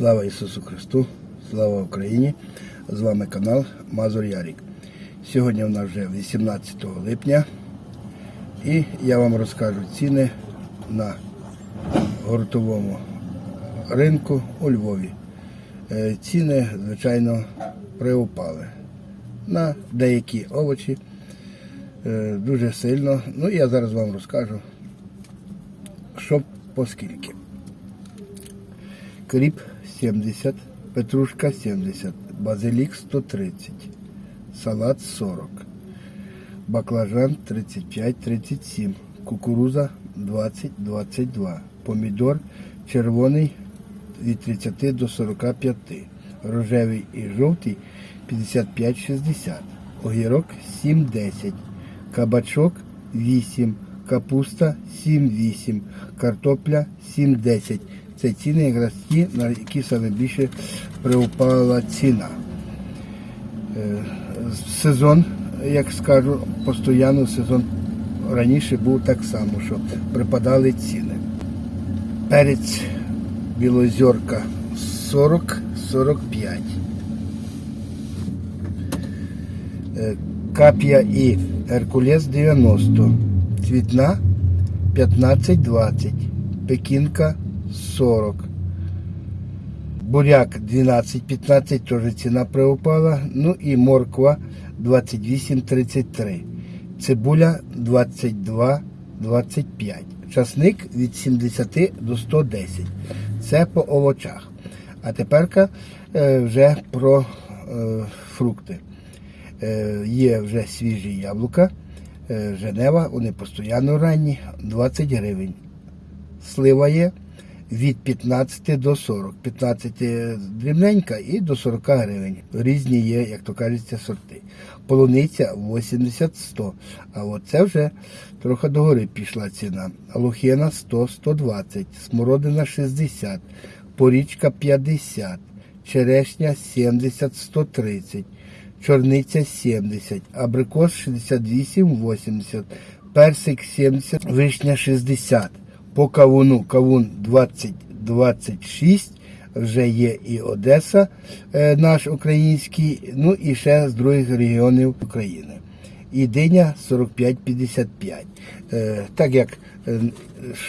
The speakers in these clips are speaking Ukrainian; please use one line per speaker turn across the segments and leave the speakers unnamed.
Слава Ісусу Христу, слава Україні! З вами канал Мазур Ярік. Сьогодні у нас вже 18 липня і я вам розкажу ціни на гуртовому ринку у Львові. Е, Ціни, звичайно, приупали на деякі овочі е, дуже сильно. Ну, я зараз вам розкажу, що по скільки. Кріп 70, петрушка 70, базилік 130, салат 40, баклажан 35-37, кукуруза 20-22, помідор червоний від 30 до 45, рожевий і жовтий 55-60, огірок 7-10, кабачок 8, капуста 7-8, картопля 7-10. Це ціни якраз ті, на які саме більше приупала ціна. Е, Сезон, як скажу, постійно сезон раніше був так само, що припадали ціни. Перець білозерка 40-45. Е, Кап'я і Геркулес 90. Цвітна 15-20. Пекінка 40. Буряк 12-15, теж ціна приупала. Ну і морква 28-33. Цибуля 22-25. Часник від 70 до 110. Це по овочах. А тепер вже про е, фрукти. Е, є вже свіжі яблука. Е, Женева, вони постійно ранні, 20 гривень. Слива є від 15 до 40. 15 дрібненька і до 40 гривень. Різні є, як то кажеться, сорти. Полуниця 80-100. А от це вже трохи догори пішла ціна. Лохина 100-120, смородина 60, порічка 50, черешня 70-130 чорниця 70, абрикос 68-80, персик 70, вишня 60. По кавуну кавун 20-26, вже є і Одеса, е, наш український, ну і ще з других регіонів України. І диня 45-55. Е, Так як е,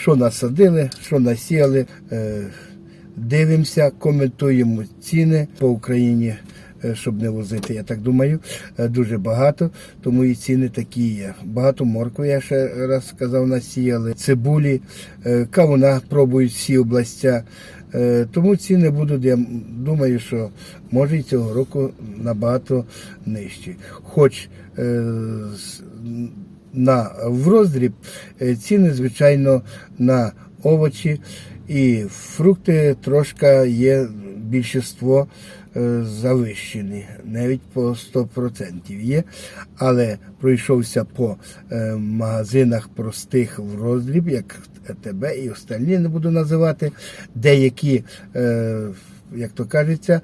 що насадили, що насіяли, дивимося, коментуємо ціни по Україні щоб не возити, я так думаю, е, дуже багато, тому і ціни такі є. Багато моркви, я ще раз сказав, насіяли, цибулі, е, кавуна пробують всі областя. Е, Тому ціни будуть, я думаю, що може і цього року набагато нижчі. Хоч е, на в роздріб е, ціни, звичайно, на овочі і фрукти трошки є більшіство е, завищені, навіть по 100% є. Але пройшовся по е, магазинах простих в розліб, як тебе і остальні не буду називати, деякі, е, як то кажеться,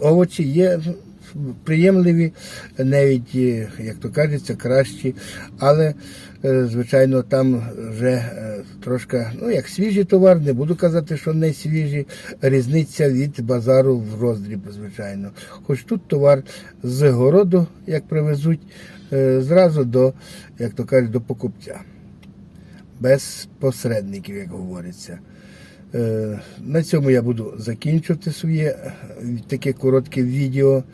овочі є приємливі, навіть, е, як то кажеться, кращі. Але, е, звичайно, там вже е, трошки, ну як свіжий товар, не буду казати, що не свіжі. Різниця від базару в роздріб, звичайно. Хоч тут товар з городу, як привезуть, зразу до, як то кажуть, до покупця. Без посередників, як говориться. На цьому я буду закінчувати своє таке коротке відео.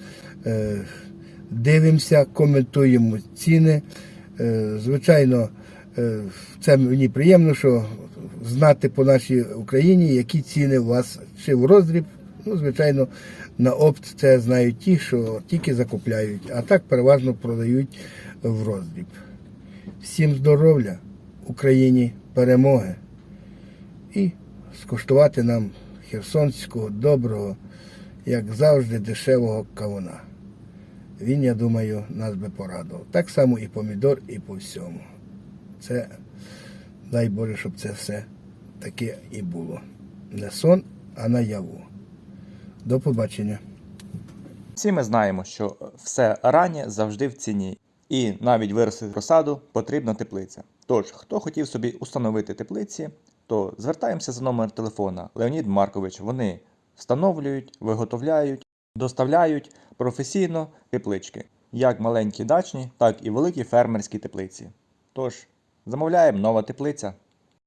Е, Дивимося, коментуємо ціни. Е, Звичайно, е, це мені приємно, що знати по нашій Україні, які ціни у вас чи в роздріб. Ну, звичайно, на опт це знають ті, що тільки закупляють, а так переважно продають в роздріб. Всім здоров'я, Україні перемоги і скуштувати нам херсонського доброго, як завжди, дешевого кавуна. Він, я думаю, нас би порадував. Так само і помідор, і по всьому. Це, дай Боже, щоб це все таке і було. Не сон, а наяву. До побачення.
Всі ми знаємо, що все раннє завжди в ціні, і навіть виростити розсаду потрібна теплиця. Тож, хто хотів собі установити теплиці, то звертаємося за номер телефона Леонід Маркович. Вони встановлюють, виготовляють, доставляють професійно теплички, як маленькі дачні, так і великі фермерські теплиці. Тож, замовляємо нова теплиця.